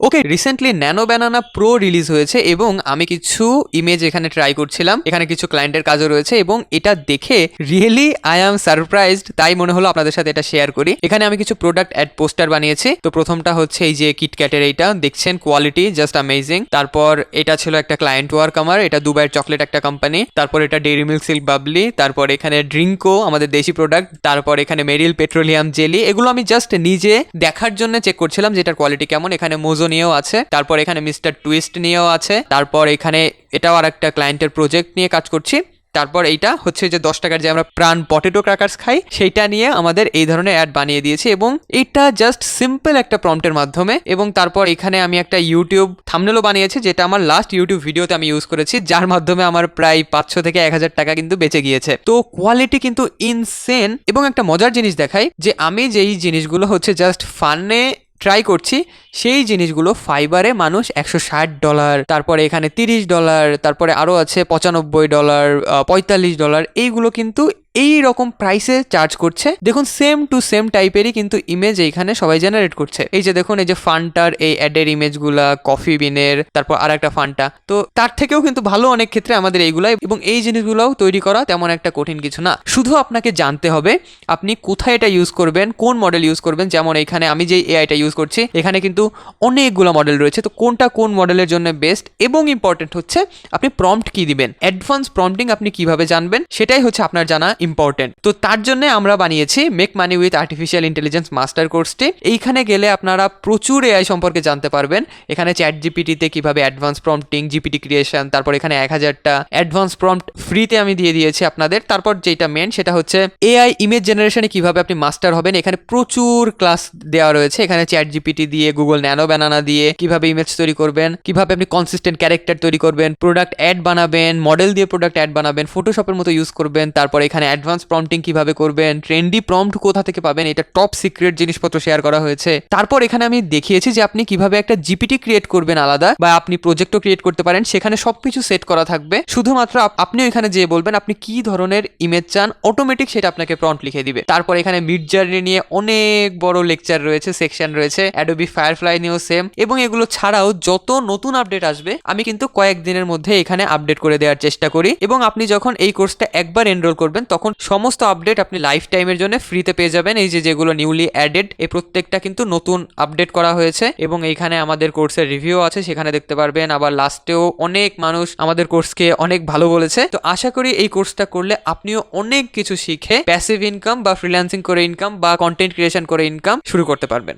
Okay recently nano banana pro release হয়েছে এবং আমি কিছু ইমেজ এখানে ট্রাই করছিলাম। এখানে কিছু ক্লায়েন্টের কাজও রয়েছে এবং এটা দেখে রিয়েলি আই অ্যাম সারপ্রাইজড তাই মনে হলো আপনাদের সাথে এটা শেয়ার করি। এখানে আমি কিছু প্রোডাক্ট অ্যাড পোস্টার বানিয়েছি। তো প্রথমটা হচ্ছে এই যে কিটক্যাটের এইটা, দেখছেন কোয়ালিটি জাস্ট অ্যামেজিং তারপর এটা ছিল একটা ক্লায়েন্ট ওয়ার্ক আমার, এটা দুবাইয়ের চকলেট একটা কোম্পানি তারপর এটা ডেইরি মিল্ক সিল্ক বাবলি তারপর এখানে ড্রিঙ্কো আমাদের দেশি প্রোডাক্ট তারপর এখানে মেরিল পেট্রোলিয়াম জেলি এগুলো আমি জাস্ট নিজে দেখার জন্য চেক করছিলাম যে এটার কোয়ালিটি কেমন। এখানে মোজো নিয়েও আছে। তারপর এখানে মিস্টার টুইস্ট নিয়েও আছে। তারপর এখানে এটাও আর একটা ক্লায়েন্টের প্রজেক্ট নিয়ে কাজ করছি। তারপর এইটা হচ্ছে যে দশ টাকার যে আমরা প্রাণ পটেটো ক্র্যাকার্স খাই, সেইটা নিয়ে আমাদের এই ধরনের অ্যাড বানিয়ে দিয়েছি এবং এটা জাস্ট সিম্পল একটা প্রম্পটের মাধ্যমে এবং তারপর এখানে আমি একটা ইউটিউব থামনেলও বানিয়েছি, যেটা আমার লাস্ট ইউটিউব ভিডিওতে আমি ইউজ করেছি, যার মাধ্যমে আমার প্রায় পাঁচশো থেকে এক হাজার টাকা কিন্তু বেঁচে গিয়েছে। তো কোয়ালিটি কিন্তু ইনসেন এবং একটা মজার জিনিস দেখাই যে আমি যেই জিনিসগুলো হচ্ছে জাস্ট ফানে ট্রাই করছি, সেই জিনিসগুলো ফাইবারে মানুষ একশো ষাট ডলার তারপরে এখানে তিরিশ ডলার তারপরে আরও আছে পঁচানব্বই ডলার পঁয়তাল্লিশ ডলার এইগুলো কিন্তু এই রকম প্রাইসে চার্জ করছে। দেখুন সেম টু সেম টাইপেরই কিন্তু ইমেজ এইখানে সবাই জেনারেট করছে। এই যে দেখুন, এই যে ফান্টার এই অ্যাডের ইমেজগুলা কফি বিনের তারপর আর একটা ফান্টা তো তার থেকেও কিন্তু ভালো অনেক ক্ষেত্রে আমাদের এইগুলাই এবং এই জিনিসগুলোও তৈরি করা তেমন একটা কঠিন কিছু না। শুধু আপনাকে জানতে হবে, আপনি কোথায় এটা ইউজ করবেন, কোন মডেল ইউজ করবেন? যেমন এখানে আমি যে এআইটা ইউজ করছি, এখানে কিন্তু অনেকগুলো মডেল রয়েছে। তো কোনটা কোন মডেলের জন্য বেস্ট এবং ইম্পর্টেন্ট হচ্ছে, আপনি প্রম্পট কি দিবেন? অ্যাডভান্স প্রম্পটিং আপনি কীভাবে জানবেন? সেটাই হচ্ছে আপনার জানা ইম্পর্টেন্ট তো তার জন্য আমরা বানিয়েছি make money with artificial intelligence master কোর্সটি এইখানে গেলে আপনারা প্রচুর এআই সম্পর্কে জানতে পারবেন। এখানে চ্যাট জিপিটিতে কীভাবে অ্যাডভান্স প্রম্পটিং জিপিটি ক্রিয়েশন তারপর এখানে এক হাজারটা অ্যাডভান্স প্রম্পট ফ্রিতে আমি দিয়ে দিয়েছি আপনাদের। তারপর যেটা মেন সেটা হচ্ছে এআই ইমেজ জেনারেশনে কীভাবে আপনি মাস্টার হবেন। এখানে প্রচুর ক্লাস দেওয়া রয়েছে। এখানে চ্যাট জিপিটি দিয়ে গুগল ন্যানো ব্যানানা দিয়ে কীভাবে ইমেজ তৈরি করবেন, কীভাবে আপনি কনসিস্টেন্ট ক্যারেক্টার তৈরি করবেন প্রোডাক্ট অ্যাড বানাবেন মডেল দিয়ে প্রোডাক্ট অ্যাড বানাবেন ফটোশপের মতো ইউজ করবেন, তারপর এখানে অ্যাডভান্স প্রম্পটিং কীভাবে করবেন, ট্রেন্ডি প্রম্পট কোথা থেকে পাবেন, এটা টপ সিক্রেট জিনিসপত্র শেয়ার করা হয়েছে। তারপর এখানে আমি দেখিয়েছি যে আপনি কীভাবে একটা জিপিটি ক্রিয়েট করবেন আলাদা, বা আপনি প্রজেক্টও ক্রিয়েট করতে পারেন, সেখানে সবকিছু সেট করা থাকবে। শুধুমাত্র আপনি ওইখানে যেয়ে বলবেন আপনি কি ধরনের ইমেজ চান অটোমেটিক সেটা আপনাকে প্রম্পট লিখে দিবে। তারপর এখানে মিড জার্নি নিয়ে অনেক বড় লেকচার রয়েছে সেকশন রয়েছে অ্যাডোবি ফায়ারফ্লাই নিয়েও সেম এবং এগুলো ছাড়াও যত নতুন আপডেট আসবে, আমি কিন্তু কয়েকদিনের মধ্যে এখানে আপডেট করে দেওয়ার চেষ্টা করি। এবং আপনি যখন এই কোর্সটা একবার এনরোল করবেন তখন সমস্ত আপডেট আপনি লাইফ টাইমের জন্য ফ্রিতে পেয়ে যাবেন। এই যে যেগুলো নিউলি অ্যাডেড এই প্রত্যেকটা কিন্তু নতুন আপডেট করা হয়েছে। এবং এইখানে আমাদের কোর্সের রিভিউ আছে। সেখানে দেখতে পারবেন আবার লাস্টেও অনেক মানুষ আমাদের কোর্সকে অনেক ভালো বলেছে। তো আশা করি এই কোর্সটা করলে আপনিও অনেক কিছু শিখে প্যাসিভ ইনকাম বা ফ্রিল্যান্সিং করে ইনকাম বা কন্টেন্ট ক্রিয়েশন করে ইনকাম শুরু করতে পারবেন।